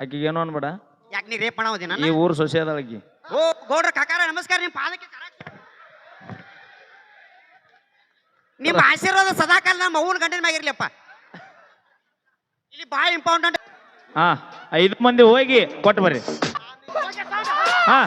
ಆಕಿಗೆ ಏನು ಅನ್ಬೇಡ. ಯಾಕೆ ನೀ ರೇಪ್ ಈ ಊರು ಸೊಸೆ ಅದಾಳ ಆಕಿ. ಓ ಗೌಡ್ರ ಕಾಕಾರ ನಮಸ್ಕಾರ ನಿಮ್ಮ ಪಾದಕ್ಕೆ ಕರ- ನಿಮ್ಮ ಆಶೀರ್ವಾದ ಸದಾಕಾಲ ನಮ್ಮ ಅವ್ವನ ಗಂಡನ ಮ್ಯಾಗಿರ್ಲಿಪ್ಪ ಇಲ್ಲಿ ಭಾಳ ಇಂಪಾರ್ಟೆಂಟ್ ಹಾ ಐದು ಮಂದಿ ಹೋಗಿ ಕೊಟ್ಟು ಬರ್ರಿ. ಹಾ.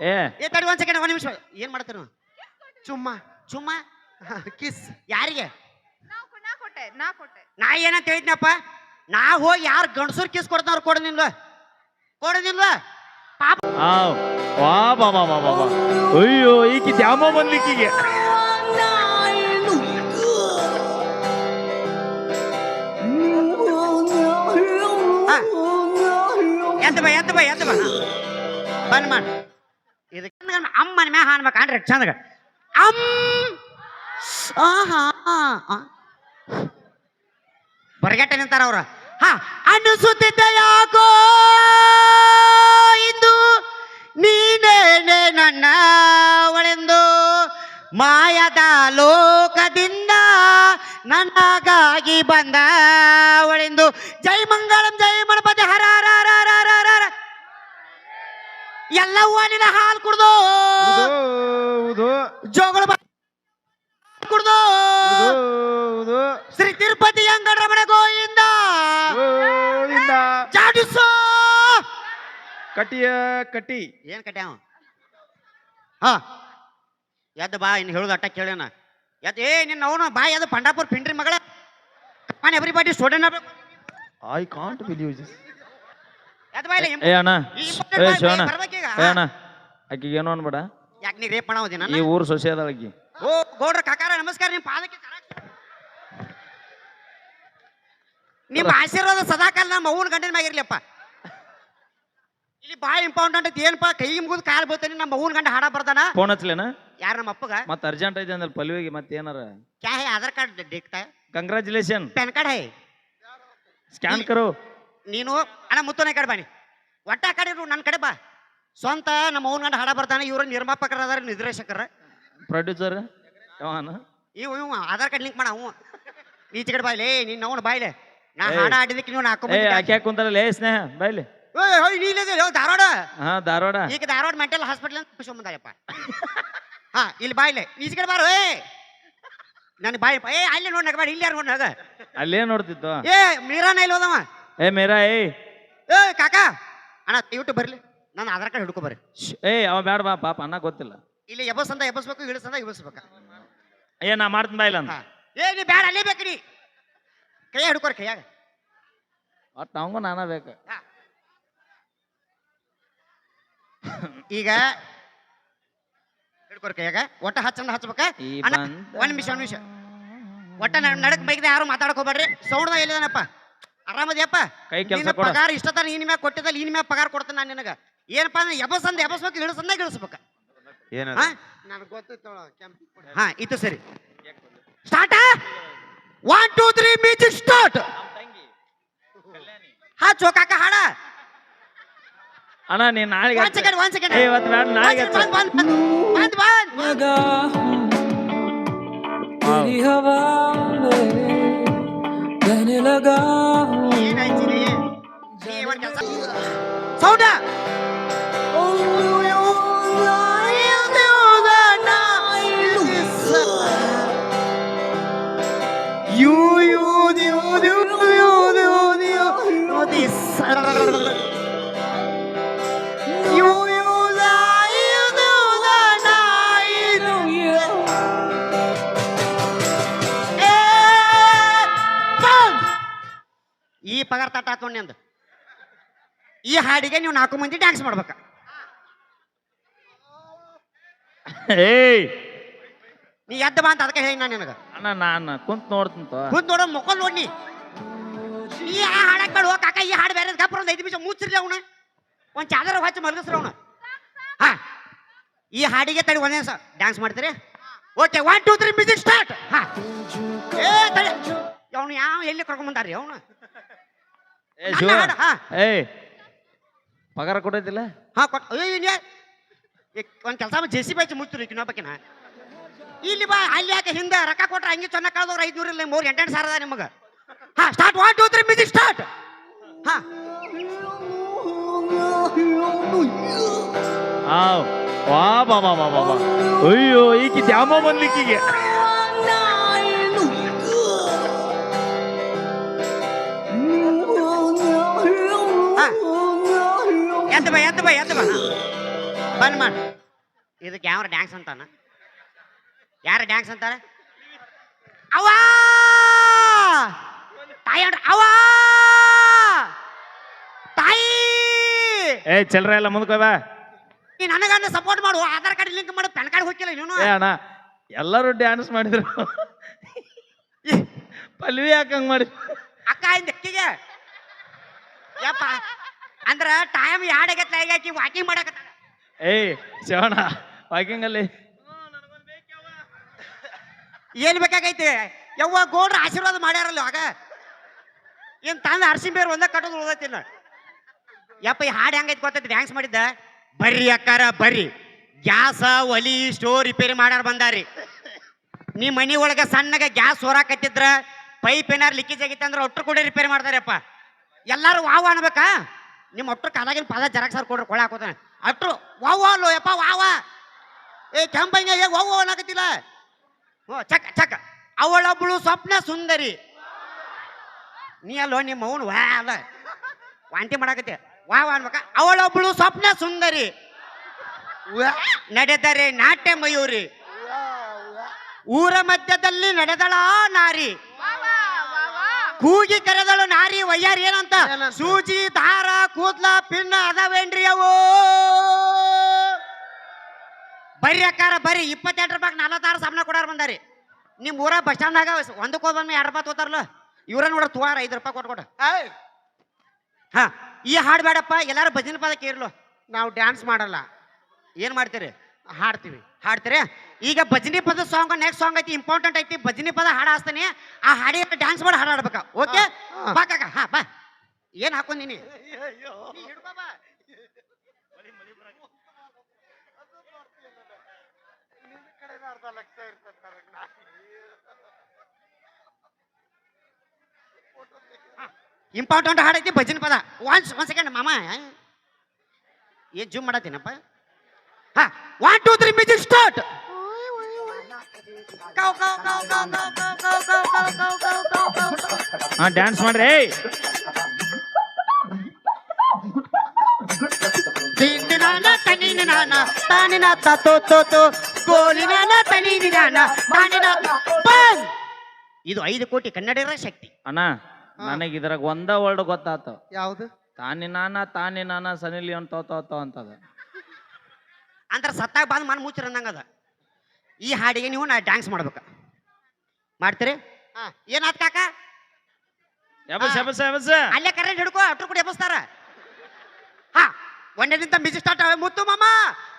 ಏ. ಏ ತಡಿ ಒಂದ್ ಸೆಕೆಂಡ್ ಒಂದ್ ನಿಮಿಷ. ಏನ್ ಮಾಡ್ತಾರ ಚುಮ್ಮ ಚುಮ್ಮ. ಕಿಸ್ ಯಾರಿಗೆ? ನಾ ಕೊಟ್ಟೆ ನಾ ಕೊಟ್ಟೆ ನಾ ಏನಂತ ಹೇಳಿದ್ನಪ್ಪ? ನಾ ಹೋಗಿ ಯಾರು ಗಂಡಸರು ಕಿಸ್ ಕೊಡ್ತಾವ್ರು ಕೊಡೋದಿಲ್ವ ಕೊಡೋದಿಲ್ವ ಪಾಪ. ಆ ವಾ ಬಾ ಬಾ ಬಾ ಬಾ ಬಾ ಅಯ್ಯೋ ಈಕಿ ದ್ಯಾಮ ಬಂದ್ಲಿಕ್ಕಿಗೆ. ಎಂತ ಬಾ ಎದ್ದ ಬಾ ಎದ್ದ ಬಾ. ಹಾ. ಬಂದ್ ಮಾಡ. ಇದಕ್ಕೆ ಅಮ್ಮನ ಮ್ಯಾಗ ಹಾನ್ಬೇಕು ಅನ್ರಿ ಚಂದಗ. ಅಮ್, ಆಹಾ. ನಿಂತಾರ ಅವ್ರ. ಹಾ, ಅನಿಸುತ್ತಿದ್ದ ಯಾಕೋ ಇಂದು ನೀನೇನೆ ನನ್ನ ಒಳೆಂದು ಮಾಯದ ಲೋಕದಿಂದ ನನಗಾಗಿ ಬಂದ ಒಳೆಂದು. ಜೈ ಮಂಗಳಂ ಎಲ್ಲವೂ ನಿನ್ನ ಹಾಲು ಕುಡ್ದು. ಜೋಗಳ ಕುಡ್ದು. ಶ್ರೀ ತಿರುಪತಿ ಅಂಗಡರಮಣ ಗೋಯಿಂದ ಜಾಡಿಸೋ. ಕಟಿಯ ಕಟಿ. ಏನ್ ಕಟ್ಯಾವ ಹಾ. ಎದ್ದು ಬಾ ಇನ್ನು ಹೇಳುದು ಅಟ್ಟ ಕೇಳೋಣ ಎದ್ ಏ ನಿನ್ನ ಅವನು ಬಾ ಎದ್ದು ಪಂಡಾಪುರ ಪಿಂಡ್ರಿ ಮಗಳ. Come on everybody student I can't believe this ಎದ್ ಬಾ ಇಲ್ಲ ಏ ಅಣ್ಣ. ಈ ಏ ಶಿವಣ್ಣ. ಬರ್ಬೇಕೀಗ, ಏ ಹಾ. ಅಣ್ಣ ಆಕಿಗೆ ಏನು ಅನ್ಬೇಡ. ಯಾಕೆ ನೀ ರೇಪ್ ಮಾಡೋದಿನ ಈ ಊರು ಸೊಸೆ ಅದಾಳ ಆಕಿ. ಓ ಗೌಡ್ರ ಕಾಕಾರ ನಮಸ್ಕಾರ ನಿಮ್ಮ ಪಾದಕ್ಕೆ ಕರ- ನಿಮ್ಮ ಆಶೀರ್ವಾದ ಸದಾಕಾಲ ನಮ್ಮ ಅವ್ವನ ಗಂಡನ ಮ್ಯಾಗಿರ್ಲಿಪ್ಪ ಇಲ್ಲಿ ಭಾಳ ಇಂಪಾರ್ಟೆಂಟ್ ಐತಿ ಏನಪ್ಪ ಕೈ ಮುಗಿದು ಕಾಲ್ ಬೀಳ್ತಾನೆ ನಮ್ಮ ಅವ್ವನ ಗಂಡ ಹಾಡ ಬರ್ತಾನ ಫೋನ್ ಹಚ್ಲೇನ ಯಾರ ನಮ್ಮ ಅಪ್ಪಗ? ಮತ್ತ ಅರ್ಜೆಂಟ್ ಐತೆ ಅಂದ್ರೆ ಪಲ್ವಿಗೆ ಮತ್ತೆ ಏನಾರ? ಕ್ಯಾ ಹೇ ಆಧಾರ್ ಕಾರ್ಡ್ ದೇಖ್ತಾ ಕಂಗ್ರಾಚುಲೇಷನ್ ಪ್ಯಾನ್ ಕಾರ್ಡ್ ಹೇ? ಸ್ಕ್ಯಾನ್ ಕರು. ನೀನು ಅಣ್ಣ ಮುತ್ತನ ಕಡೆ ಬಾಣಿ ಒಟ್ಟ ಆ ಕಡೆ ನನ್ನ ಕಡೆ ಬಾ. ಸ್ವಂತ ನಮ್ಮ ಅವನ ಗಂಡ ಹಾಡ ಬರ್ತಾನೆ ಇವರು ನಿರ್ಮಾಪಕರ ಅದಾರ ನಿರ್ದೇಶಕರ. ಪ್ರೊಡ್ಯೂಸರ್ ಯಾವನ? ಇವ್ ಇವ್ ಆಧಾರ್ ಕಾರ್ಡ್ ಲಿಂಕ್ ಮಾಡ ಅವ ಈಚೆ ಕಡೆ ಬಾಯ್ಲೆ ನೀನ್ ಅವನು ಬಾಯ್ಲೆ. ನಾ ಏಯ್. ಹಾಡ ಆಡಿದಕ್ಕೆ ನೀವು ನಾಲ್ಕು ಏ ಆಕೆ ಕುಂತಾರಲ್ಲ ಏ ಸ್ನೇಹ ಬಾಯ್ಲಿ. ಧಾರವಾಡ. ಹಾ ಧಾರವಾಡ. ಈಗ ಧಾರವಾಡ ಮೆಂಟಲ್ ಹಾಸ್ಪಿಟಲ್ ಅಂತ ಖುಷಿಯಪ್ಪ ಹಾ ಇಲ್ಲಿ ಬಾಯ್ಲೆ. ಈಚೆ ಕಡೆ ಬಾರೋ ಏ. ನನ್ ಬಾಯ್ ಏ ಅಲ್ಲಿ ನೋಡ್ ನಗಬೇಡ ಇಲ್ಲಿ ಯಾರು ನೋಡ್ ನಗ ಅಲ್ಲೇ ನೋಡ್ತಿತ್ತು ಏ ಮೀರಾನ ಇಲ್ಲಿ ಹೋದವ? ಏ ಮೀರಾ ಏ ಏ ಕಾಕಾ. ಅಣ್ಣ ಯೂಟ್ಯೂಬ್ ಬರ್ಲಿ. ನನ್ನ ಆಧಾರ್ ಕಾರ್ಡ್ ಹಿಡ್ಕೊ ಬರ್ರಿ. ಏ ಅವ ಬೇಡ ಬಾ ಪಾಪ ಅನ್ನ ಗೊತ್ತಿಲ್ಲ. ಇಲ್ಲಿ ಎಬಸ್ ಅಂತ ಎಬಸ್ಬೇಕು ಅಂತ ಇಳಿಸ್ಬೇಕ ಏ ನಾ ಮಾಡ್ತೀನಿ ಬಾಯಿಲ್ಲ ಅಂತ ಹಾ. ಏ ನೀ ಬೇಡ ಅಲ್ಲೇ ಬೇಕು ನೀ. ಕೈಯಾಗ ಹಿಡ್ಕೊರಿ ಕೈಯಾಗ. ಒಟ್ಟು ಅವಂಗ ನಾನ ಬೇಕು. ಈಗ ಹಿಡ್ಕೊರಿ ಕೈಯಾಗ. ಒಟ್ಟ ಹಚ್ಚಂದ ಹಚ್ಬೇಕ? ಈ ಅಣ್ಣ ಬಂದ ಒಂದ್ ನಿಮಿಷ ಒಂದ್ ನಿಮಿಷ. ಒಟ್ಟ ನ- ನಡಕ್ ಬೈಕ್ದ ಯಾರು ಮಾತಾಡಕ್ ಹೋಗ್ಬೇಡ್ರಿ. ಸೌಂಡ್ ಇಲ್ಲದನಪ್ಪ ಆರಾಮದಿಯಪ್ಪ? ಕೈ ಕೆಲ್ಸ ನಿನ್ನ ಕೊಡು. ಪಗಾರ ಇಷ್ಟ ತನ ಇನ್ ಮ್ಯಾಗ ಕೊಟ್ಟಿದ್ದಲ್ಲ ಇನ್ ಮ್ಯಾಗ ಪಗಾರ ಕೊಡ್ತೇನೆ ನಾನು ನಿನಗ. ಏನಪ್ಪ ಅಂದ್ರೆ ಎಬಸಂದ ಎಬಸ್ಬೇಕು ಇಳಿಸಂದ ಇಳಿಸ್ಬೇಕ ಹಾ ನನಗೆ ಗೊತ್ತಿತ್ತು ಹಾ ಇದು ಸರಿ start one two three music start ಹಾ ಚೋಕಾಕ ಹಾಡ ಅಣ್ಣ ನೀನ್ ನಾಳೆಗೆ ಒಂದ್ ಸೆಕೆಂಡ್ ಒಂದ್ ಸೆಕೆಂಡ್ ಏ ಇವತ್ತು ಬೇಡ ನಾಳೆಗೆ ಹಚ್ಚು. ಬಂದ್ ಬಂದ್ ಬಂದ್ ಬಂದ್ लगा तेरी हवा में बहने लगा हूँ ಏನಾಯ್ತು ಇಲ್ಲಿ? ನೀ ಒಂದ್ ಕೆಲ್ಸ ಸೌಂಡ ಈ ಪಗಾರ ತಟ್ಟ ಹಾಕೊಂಡಿ ಈ ಹಾಡಿಗೆ ನೀವು ನಾಲ್ಕು ಮಂದಿ ಡ್ಯಾನ್ಸ್ ಮಾಡ್ಬೇಕ. ಏಯ್! ನೀ ಎದ್ದ ಬಾ ಅಂತ ಅದಕ್ಕೆ ಹೇಳಿ ನಾನು ನಿನಗ. ಅಣ್ಣ ನಾನು ಕುಂತ್ ನೋಡ್ತೀನಿ ಕುಂತ ಕುಂತ್ ನೋಡ ನೋಡಿ ನೀ. ಆ ಹಾಡಕ್ ಬೇಡ ಕಾಕ ಈ ಹಾಡು ಬೇರೆ ಗಪ್ರ ಒಂದು ಐದು ನಿಮಿಷ ಮುಚ್ಚಿರ್ಲಿ ಅವನ. ಒಂದ್ ಚಾದರ ಹಚ್ಚಿ ಮಲಗಿಸ್ರಿ ಅವನು. ಹಾ. ಈ ಹಾಡಿಗೆ ತಡಿ ಒಂದೇ ಸರ್ ಡ್ಯಾನ್ಸ್ ಮಾಡ್ತೀರಿ? Okay one two three music start ಹಾ. ಏ ತಡಿ. ಅವನು ಯಾವ ಎಲ್ಲಿ ಕರ್ಕೊಂಡ್ ಬಂದಾರ್ರಿ ಅವನು? ಏ ಹಾ. ಏಯ್. ಪಗಾರ ಕೊಡೋದಿಲ್ಲ ಹಾ ಕೊಟ್ ಅಯ್ಯೋ ಇವ್ನ್ಯಾ ಒಂದು ಕೆಲಸ ಜೆ ಸಿ ಬಿ ಹಚ್ಚಿ ಮುಚ್ಚಿರಿ ಇನ್ನೊಬ್ಬಕಿನ ಇಲ್ಲಿ ಬಾ ಅಲ್ಲಿ ಯಾಕೆ ಹಿಂದೆ ರೊಕ್ಕ ಕೊಟ್ರೆ ಹಂಗೆ ಚೆನ್ನಾಗಿ ಕಳೆದವ್ರು ಐದುನೂರ ಇಲ್ಲ ಮೂರು ಎಂಟೆಂಟು ಸಾವಿರ ಅದ ನಿಮಗೆ. ಹಾ start one two three music start ಹಾ. ವಾ ಬಾ ಬಾ ಬಾ ಬಾ ಅಯ್ಯೋ ಈಕಿ ದ್ಯಾಮ ಬಂದ್ಲಿಕ್ಕಿಗೆ. ಎತ್ತ ಬಾ ಎತ್ತ ಬಾ ಎತ್ತ ಬಾ. ಬಂದ್ ಮಾಡು. ಇದಕ್ಕೆ ಯಾವ ಡ್ಯಾನ್ಸ್ ಅಂತಾನ? ಯಾರ ಡ್ಯಾನ್ಸ್ ಅಂತಾರೆ? ಅವ್ವಾ! ತಾಯಿ ಅವ ತಾಯಿ! ಏ ಚಲ್ರ ಎಲ್ಲ ಮುಂದ್ಕೋ ಈ ನೀ ನನಗನ್ನ ಸಪೋರ್ಟ್ ಮಾಡು. ಆಧಾರ್ ಕಾರ್ಡ್ ಲಿಂಕ್ ಮಾಡು. ಪ್ಯಾನ್ ಕಾರ್ಡ್ ಹೋಗಿಲ್ಲ ನೀನು. ಏ ಅಣ್ಣ ಎಲ್ಲರೂ ಡ್ಯಾನ್ಸ್ ಮಾಡಿದ್ರು. ಪಲ್ವಿ ಯಾಕಂಗ್ ಮಾಡಿ. ಅಕ್ಕ ಇಂದ ಅಕ್ಕಿಗೆ ಯಪ್ಪ ಅಂದ್ರ ಟೈಮ್ ಎರಡು ಆಗೈತ್ಲ ಈಗ ಆಕಿ ವಾಕಿಂಗ್ ಮಾಡಕತ್ತಾಳ ಏಯ್ ಶಿವಣ್ಣ ವಾಕಿಂಗ್ ಅಲ್ಲಿ ಏನ್ ಬೇಕಾಗೈತಿ? ಯವ್ವ ಗೋಡ್ರ ಆಶೀರ್ವಾದ ಮಾಡ್ಯಾರಲ್ಲ ಆಗ ಏನ್ ತಂದ ಅರ್ಸಿನ ಬೇರೆ ಒಂದ ಕಟ್ಟೋದು ಉಳ್ದೈತಿ ಯಪ್ಪ, ಈ ಹಾಡು ಹೆಂಗೈತಿ ಗೊತ್ತೈತಿ? ಡ್ಯಾನ್ಸ್ ಮಾಡಿದ್ದ? ಬರ್ರಿ ಅಕ್ಕಾರ, ಬರ್ರಿ. ಗ್ಯಾಸ, ಒಲಿ, ಸ್ಟೋರ್ ರಿಪೇರಿ ಮಾಡ್ಯಾರ ಬಂದಾರಿ. ನೀ ಮನಿ ಒಳಗ ಸಣ್ಣಗ ಗ್ಯಾಸ್ ಹೊರಾಕತ್ತಿದ್ರ, ಪೈಪ್ ಏನಾರು ಲೀಕೇಜ್ ಆಗೈತೆ ಅಂದ್ರೆ ಒಟ್ಟರು ಕೂಡ ರಿಪೇರಿ ಮಾಡ್ತಾರಪ್ಪ. ಎಲ್ಲಾರು ವಾವ್ ಅನ್ಬೇಕಾ? ನಿಮ್ಮ ಒಟ್ಟರು ಕಾಲಾಗಿನ ಪದ ಜರಾಕ್ ಸರ್ ಕೊಡ್ರಿ, ಕೊಳ ಹಾಕೋತಾನೆ. ಅಟ್ರು, ವಾವ ಅಲ್ಲೋ, ಯಪ್ಪ, ವಾವ ಏ ಕೆಂಪಂಗೆ ಹೇಗೆ ವಾವ್ ಅನ್ನಕತ್ತಿಲ್ಲ? ಓ ಚಕ್ ಚಕ್. ಅವಳೊಬ್ಬಳು ಸ್ವಪ್ನ ಸುಂದರಿ. ನೀ ಅಲ್ಲೋ, ನಿಮ್ಮ ಅವನು, ವಾ, ಅಲ್ಲ. ವಾಂತಿ ಮಾಡಕತ್ತೆ. ವಾವ ಅನ್ಬೇಕ. ಅವಳೊಬ್ಬಳು ಸ್ವಪ್ನ ಸುಂದರಿ. ನಡೆದರೆ ನಾಟ್ಯ ಮಯೂರಿ ಊರ ಮಧ್ಯದಲ್ಲಿ ನಡೆದಳ ನಾರಿ. ಕೂಗಿ ಕರೆದಳು ನಾರಿ ವಯ್ಯಾರ ಏನಂತ? ಸೂಜಿ ದಾರ ಕೂದ್ಲ ಪಿನ್ನ ಅದಾವೇನ್ರಿ ಅವು? ಬರ್ರಿ ಅಕ್ಕಾರ ಬರ್ರಿ. ಇಪ್ಪತ್ತೆಂಟು ರೂಪಾಯಿ ನಲವತ್ತಾರು ಸಾಮನ ಕೊಡಾರ ಬಂದಾರಿ. ನಿಮ್ಮ ಊರ ಬಸ್ ಸ್ಟ್ಯಾಂಡ್ನಾಗ ಒಂದಕ್ಕೆ ಹೋದ್ಬಂದು ಎರಡು ರೂಪಾಯಿ ತೋತಾರಲ್ಲ ಇವ್ರ ನೋಡ್ರ ತುವಾರ ಐದು ರೂಪಾಯಿ ಕೊಟ್ಕೊಡ ಹಾ ಈ ಹಾಡು ಬೇಡಪ್ಪ ಎಲ್ಲಾರು ಭಜನೆ ಪದ ಕೇರ್ಲು ನಾವು ಡ್ಯಾನ್ಸ್ ಮಾಡಲ್ಲ. ಏನ್ ಮಾಡ್ತೀರಿ? ಹಾಡ್ತೀವಿ. ಹಾಡ್ತೀರಿ ಈಗ ಭಜನಿ ಪದ ಸಾಂಗ್ ನೆಕ್ಸ್ಟ್ ಸಾಂಗ್ ಐತಿ ಇಂಪಾರ್ಟೆಂಟ್ ಐತಿ ಭಜನಿ ಪದ ಹಾಡು ಹಾಸ್ತಾನೆ ಆ ಹಾಡಿಗೆ ಡ್ಯಾನ್ಸ್ ಮಾಡಿ ಹಾಡು ಹಾಡ್ಬೇಕ ಓಕೆ. ಬಾ ಕಾಕ ಹಾ ಬಾ ಏನ್ ಹಾಕೊಂದಿನಿ ನೀ ಹಿಡ್ಕೊ ಬಾ. ಇಂಪಾರ್ಟೆಂಟ್ ಹಾಡೈತಿ ಭಜನ್ ಪದ ಒನ್ಸ್ ಒನ್ ಸೆಕೆಂಡ್ ಮಾಮ ಏನ್ ಜೂಮ್ ಮಾಡತ್ತೀನಪ್ಪ ಹಾ one two three music start ಹಾ ಡ್ಯಾನ್ಸ್ ಮಾಡ್ರಿ ತನಿನಾನ ತಾನಿನ ತೋ ತೋ ತೋ ಗೋಲಿನಾನ ತನಿನಾನ ತಾನಿನ ಬಂದ್ ಇದು ಐದು ಕೋಟಿ ಕನ್ನಡಿಗರ ಶಕ್ತಿ ಅಣ್ಣ ನನಗೆ ಇದ್ರಾಗ ಒಂದ ವರ್ಡ್ ಗೊತ್ತಾತ ಯಾವ್ದು ತಾನಿ ನಾನ ತಾನಿ ನಾನ ಸನಿಲಿ ಅಂತ ತೋತ ಅಂತದ ಅಂತರ ಸತ್ತಾಗ ಬಂದು ಮನ್ ಮುಚ್ಚಿರ ಅದು. ಈ ಹಾಡಿಗೆ ನೀವು ನಾ ಡ್ಯಾನ್ಸ್ ಮಾಡ್ಬೇಕು. ಮಾಡ್ತೀರಿ? ಹಾ. ಏನಾತ್ ಕಾಕ? ಎಬಸ್ ಎಬಸ್ ಎಬಸ್. ಅಲ್ಲೇ ಕರೆಂಟ್ ಹಿಡ್ಕೋ ಅಟ್ರು ಕೂಡ ಎಬ್ಬಸ್ತಾರ ಹಾ ಒಂದರಿಂದ ಮ್ಯೂಸಿಕ್ ಸ್ಟಾರ್ಟ್ ಮುತ್ತು ಮಾಮ.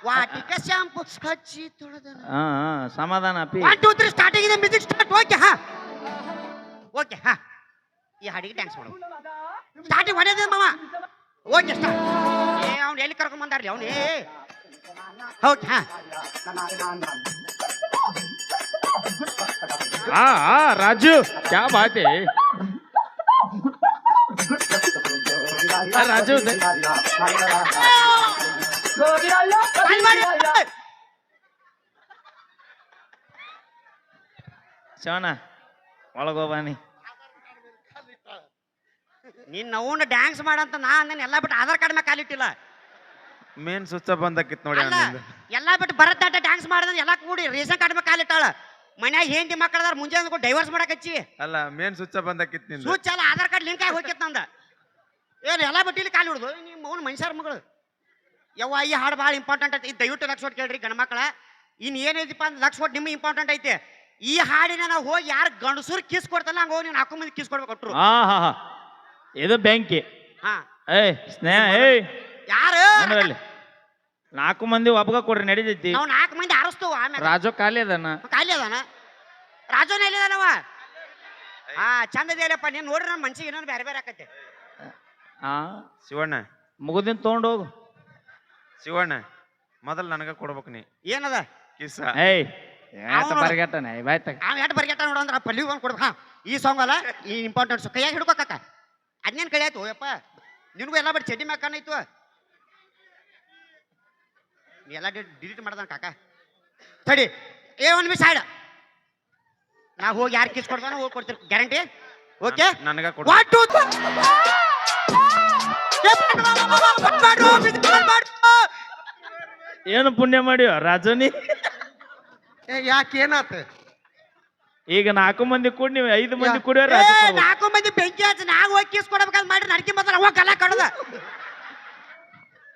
ವಾಟಿಕ ಶಾಂಪು ಹಚ್ಚಿ ತೊಳೆದ ಹಾ ಸಮಾಧಾನ ಅಪ್ಪಿ. ಒನ್ ಟೂ ತ್ರೀ ಸ್ಟಾರ್ಟಿಂಗ್ ಇದೆ ಮ್ಯೂಸಿಕ್ ಸ್ಟಾರ್ಟ್ ಓಕೆ ಹಾ. ಓಕೆ ಹಾ. ಈ ಹಾಡಿಗೆ ಡ್ಯಾನ್ಸ್ ಮಾಡು. ಸ್ಟಾರ್ಟಿಂಗ್ ಒಳ್ಳೆಯದ ಮಾಮ. ಓಕೆ ಸ್ಟಾರ್ಟ್ ಏ ಅವ್ನು ಎಲ್ಲಿ ಕರ್ಕೊಂಡ್ ಬಂದಾರ್ಲಿ ಅವ್ನು ಓಕೆ ಹಾ ಹಾ ಹಾ ರಾಜು ಕ್ಯಾ ಬಾತೆ ರಾಜು ಮಾಡಿ. ಒಳಗೋಬಾನಿ ನಿನ್ನ ಅವನು ಡ್ಯಾನ್ಸ್ ಮಾಡಂತ ನಾ ಅಂದೇನೆ ಎಲ್ಲ ಬಿಟ್ಟು ಆಧಾರ್ ಕಾರ್ಡ್ ಮೇಲೆ ಕಾಲಿಟ್ಟಿಲ್ಲ ಮೇನ್ ಸ್ವಿಚ್ ಬಂದಕ್ಕಿತ್ತು ನೋಡಿ ಅಲ್ಲ ಎಲ್ಲ ಬಿಟ್ಟು ಭರತನಾಟ್ಯ ಡ್ಯಾನ್ಸ್ ಮಾಡಿದ್ರೆ ಎಲ್ಲ ಕೂಡಿ ರೇಷನ್ ಕಾರ್ಡ್ ಮೇಲೆ ಕಾಲಿಟ್ಟಾಳ ಮನ್ಯಾಗ ಹೆಂಡತಿ ಮಕ್ಕಳದಾರ ಮುಂಜಾನೆ ಡೈವರ್ಸ್ ಮಾಡಕ್ ಹಚ್ಚಿ. ಅಲ್ಲ ಮೇನ್ ಸ್ವಿಚ್ ಬಂದಕ್ಕಿತ್ತು ನಿಂದು. ಸೂಚ್ ಅಲ್ಲ ಆಧಾರ್ ಕಾರ್ಡ್ ಲಿಂಕ್ ಆಗಿ ಹೋಗಿತ್ತು ನಂದ. ಏನು ಎಲ್ಲ ಬಿಟ್ಟು ಇಲ್ಲಿ ಕಾಲು ಹಿಡ್ದು ನಿಮ್ಮ ಅವ್ನು ಮನುಷ್ಯರ ಮಗಳು. ಯವ್ವ ಈ ಹಾಡು ಭಾಳ ಇಂಪಾರ್ಟೆಂಟ್ ಐತಿ. ದಯವಿಟ್ಟು ಲಕ್ಷ ಕೊಟ್ಟು ಕೇಳ್ರಿ ಗಂಡ ಮಕ್ಕಳ. ಇನ್ನು ಏನೈತಿಪ್ಪ ಅಂದ್ರೆ ಲಕ್ಷ ಕೊಟ್ಟು ನಿಮ್ಗೆ ಇಂಪಾರ್ಟೆಂಟ್ ಐತೆ. ಈ ಹಾಡಿನ ನಾವು ಹೋಗಿ ಯಾರು ಗಂಡಸರು ಕಿಸ್ ಕೊಡ್ತಲ್ಲ ಹಂಗ ಹೋಗಿ ನೀವು ನಾಲ್ಕು ಮಂದಿ ಕಿಸ್ ಕೊಡ್ಬೇಕು ಕೊಟ್ಟರು ಹಾ ಹಾ ಹಾ. ಇದು ಬೆಂಕಿ. ಹಾ. ಏಯ್ ಸ್ನೇಹ ಏಯ್. ಯಾರು? ನೋಡ್ರಲ್ಲಿ ನಾಲ್ಕು ಮಂದಿ ಒಬ್ಬಗ ಕೊಡ್ರಿ ನಡೀತೈತಿ. ನಾವು ನಾಲ್ಕು ಮಂದಿ ಆರಿಸ್ತು ಆಮೇಲೆ ರಾಜು ಖಾಲಿ ಅದನ್ನ ಖಾಲಿ ಅದಾನ. ರಾಜೋನ ಎಲ್ಲಿದಾನವ ಹಾ ಚಂದ ಇದೆಯಲ್ಲಪ್ಪ ನೀನು ನೋಡ್ರಿ ನನ್ನ ಮನ್ಸಿಗೆ ಇನ್ನೊಂದು ಬೇರೆ ಬೇರೆ ಆಕತ್ತೆ ಹಾ ಶಿವಣ್ಣ. ಮುಗುದಿನ ತಗೊಂಡ್ ಹೋಗು. ಶಿವಣ್ಣ ಮೊದಲ್ ನನಗ ಕೊಡ್ಬೇಕು ನೀ. ಏನದ? ಕಿಸ. ಏಯ್ ಅವ್ನು- ಬರ್ಗೆಟ್ಟನೆ ಬಾಯ್ತಾಗ ಅವ್ ಎಟ್ ಬರ್ಗೆಟ್ಟ ನೋಡು ಅಂದ್ರೆ ಪಲ್ಲಿ ಒಂದು ಕೊಡ್ಬೇಕು. ಹಾ ಈ ಸಾಂಗ್ ಅಲ್ಲ ಈ ಇಂಪಾರ್ಟೆಂಟ್ ಕೈಯಾಗ ಹಿಡ್ಕೋಕಕ್ಕ ಅದ್ನೇನ್ ಕೈ ಆಯ್ತು ಯಪ್ಪ? ನಿನಗೂ ಎಲ್ಲ ಬಿಟ್ಟು ಚಡ್ಡಿ ಮ್ಯಾಕನ್ ನೀ ಎಲ್ಲ ಡಿಲೀಟ್ ಮಾಡ್ದ ಕಾಕ ತಡಿ ಏ ಒಂದ್ ಮಿಸ್ ಆಯ್ಡ ನಾ ಹೋಗಿ ಯಾರು ಕಿಸ್ ಕೊಡ್ತಾನೋ ಹೋಗಿ ಕೊಡ್ತೀರಿ ಗ್ಯಾರಂಟಿ ಓಕೆ ನನಗ ಕೊಡು ಒನ್ ಟೂ ಏನು ಪುಣ್ಯ ಮಾಡಿವ ರಾಜನಿ ಯಾಕೆ ಏನಾತ ಈಗ ನಾಲ್ಕು ಮಂದಿ ಕೂಡಿ ನೀವು ಐದು ಮಂದಿ ಕೂಡಿಯ ರಾಜ ನಾಲ್ಕು ಮಂದಿ ಬೆಂಕಿ ಹಚ್ಚ ನಾ ಹೋಗಿ ಕಿಸ್ ಕೊಡ್ಬೇಕಂತ ಮಾಡಿ ನಡ್ಕಿ ಮಾತ್ರ ಹೋಗಿ ಕಲ ಕಡದ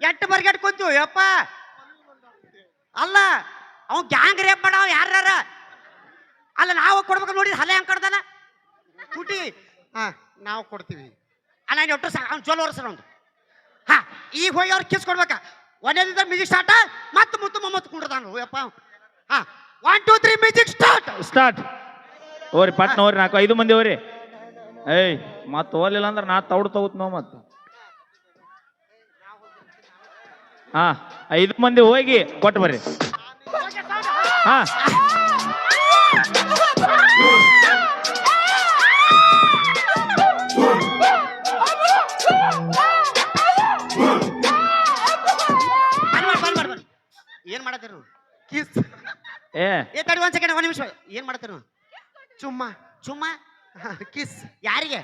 ಎಟ್ಟು ಬರ್ಗೆಟ್ ಕುಂತೀವಿ ಯಪ್ಪ ಅಲ್ಲ ಅವ್ ಗ್ಯಾಂಗ್ ರೇಪ್ ಮಾಡವ ಯಾರ ಅಲ್ಲ ನಾವು ಕೊಡ್ಬೇಕು ನೋಡಿ ಹಲೆ ಹಂಗ್ ಕಡ್ದಾನ ತುಟಿ. ಹಾ ನಾವು ಕೊಡ್ತೀವಿ. ಅಲ್ಲ ಒಟ್ಟು ಅವ್ನು ಚಲೋ ವರ್ಷ ಒಂದು ಹಾ ಈಗ ಹೋಗಿ ಅವ್ರು ಕಿಸ್ ಕೊಡ್ಬೇಕ. ಒಂದೇದಿಂದ ಮ್ಯೂಸಿಕ್ ಸ್ಟಾರ್ಟ್ ಮತ್ತೆ ಮುತ್ತು ಮೊಮ್ಮತ್ತು ಕುಂಡ್ರದಾನು. ಯಪ್ಪ. ಹಾ one two three music start start ಓರಿ ಪಟ್ನ ಓರಿ ನಾಲ್ಕು ಐದು ಮಂದಿ ಓರಿ ಏಯ್ ಮತ್ತೆ ಹೋಗ್ಲಿಲ್ಲ ಅಂದ್ರೆ ನಾ ತೌಡ್ ತಗೋತ್ ನೋ ಮತ್ ಹಾ ಐದು ಮಂದಿ ಹೋಗಿ ಕೊಟ್ಟು ಬರ್ರಿ. ಹಾ. ಏನ್ ಮಾಡತ್ತೀರಿ? ಕಿಸ್ ಏ. ಏ ತಡಿ ಒಂದ್ ಸೆಕೆಂಡ್ ಒಂದ್ ನಿಮಿಷ. ಏನ್ ಮಾಡ್ತೀರಿ ಚುಮ್ಮ ಚುಮ್ಮ. ಸುಮ್ಮ ಕಿಸ್ ಯಾರಿಗೆ?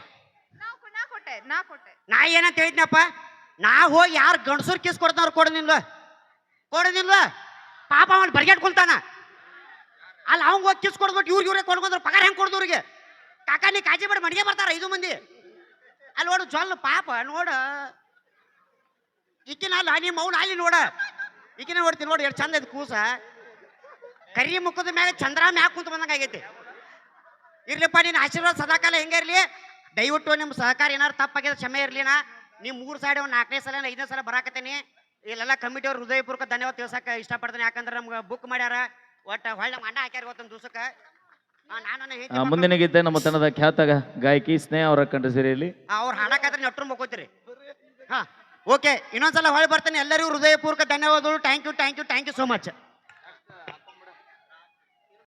ನಾ ಕೊಟ್ಟೆ ನಾ ಕೊಟ್ಟೆ. ನಾ ಏನಂತ ಹೇಳಿದ್ನಪ್ಪ? ನಾ ಹೋಗಿ ಯಾರು ಗಂಡಸರು ಕಿಸ್ ಕೊಡ್ತಾವ್ರು ಕೊಡೋದಿಲ್ಲ ಕೊಡೋದಿಲ್ಲ ಪಾಪ ಅವನು ಬರ್ಗೆಟ್ ಕುಲ್ತಾನ ಅಲ್ಲಿ ಅವ್ನ್ ಹೋಗಿ ಕಿಸ್ ಕೊಡ್ಬಿಟ್ಟು ಇವ್ರಿಗೆ ಇವ್ರಿಗೆ ಕೊಡ್ಕೊಂಡ್ರು ಪಗಾರ ಹೆಂಗ್ ಕೊಡ್ದವ್ರಿಗೆ ಕಾಕ, ನೀ ಕಾಜಿ ಬಿಡ ಮಡಿಗೆ ಬರ್ತಾರ ಐದು ಮಂದಿ. ಅಲ್ಲಿ ನೋಡು ಜೊಲ್ಲು ಪಾಪ, ನೋಡ. ಈಕಿನ ಅಲ್ಲ ನಿಮ್ಮ ಮೌನ ಅಲ್ಲಿ ನೋಡ. ಈಕಿನ ನೋಡ್ತೀನಿ ನೋಡಿ, ಎಷ್ಟು ಚಂದ ಐತಿ ಕೂಸ. ಕರಿ ಮುಖದ ಮ್ಯಾಗ ಚಂದ್ರ ಮ್ಯಾಗ ಕುಂತ ಬಂದಂಗ ಆಗೈತಿ. ಇರ್ಲಿಪ್ಪ, ನಿನ್ನ ಆಶೀರ್ವಾದ ಸದಾಕಾಲ ಹೆಂಗೆ ಇರಲಿ? ದಯವಿಟ್ಟು ನಿಮ್ಮ ಸಹಕಾರ ಏನಾರು ತಪ್ಪಾಗಿದ್ರೆ ಕ್ಷಮೆ ಇರ್ಲಿ ನಾ ನೀವು ಮೂರು ಸೈಡ್ ಒಂದು ನಾಲ್ಕನೇ ಸಲ ಐದನೇ ಸಲ ಬರಾಕತ್ತೀನಿ. ಇಲ್ಲೆಲ್ಲ ಕಮಿಟಿ ಅವ್ರು ಹೃದಯಪೂರ್ವಕ ಧನ್ಯವಾದ ತಿಳ್ಸಕ್ಕ ಇಷ್ಟಪಡ್ತೀನಿ. ಯಾಕಂದ್ರೆ ನಮ್ಗೆ ಬುಕ್ ಮಾಡ್ಯಾರ. ಒಟ್ಟ ಹೊಳ್ಳೆ ಮಂಡ ಹಾಕ್ಯಾರ ಇವತ್ತೊಂದು ದಿವ್ಸಕ್ಕ. ಮುಂದಿನ ಗೀತೆ ನಮ್ಮ ತನದ ಖ್ಯಾತ ಗಾಯಕಿ ಸ್ನೇಹ ಅವರ ಕಂಡು ಸೀರೆಯಲ್ಲಿ. ಅವ್ರು ಹಾಡಕಾದ್ರೆ ನೆಟ್ರು ಮಕ್ಕೋತೀರಿ. ಹಾ ಓಕೆ ಇನ್ನೊಂದ್ಸಲ ಹೊಳ್ಳಿ ಬರ್ತೇನೆ. ಎಲ್ಲರಿಗೂ ಹೃದಯಪೂರ್ವಕ ಧನ್ಯವಾದಗಳು. Thank you thank you thank you so much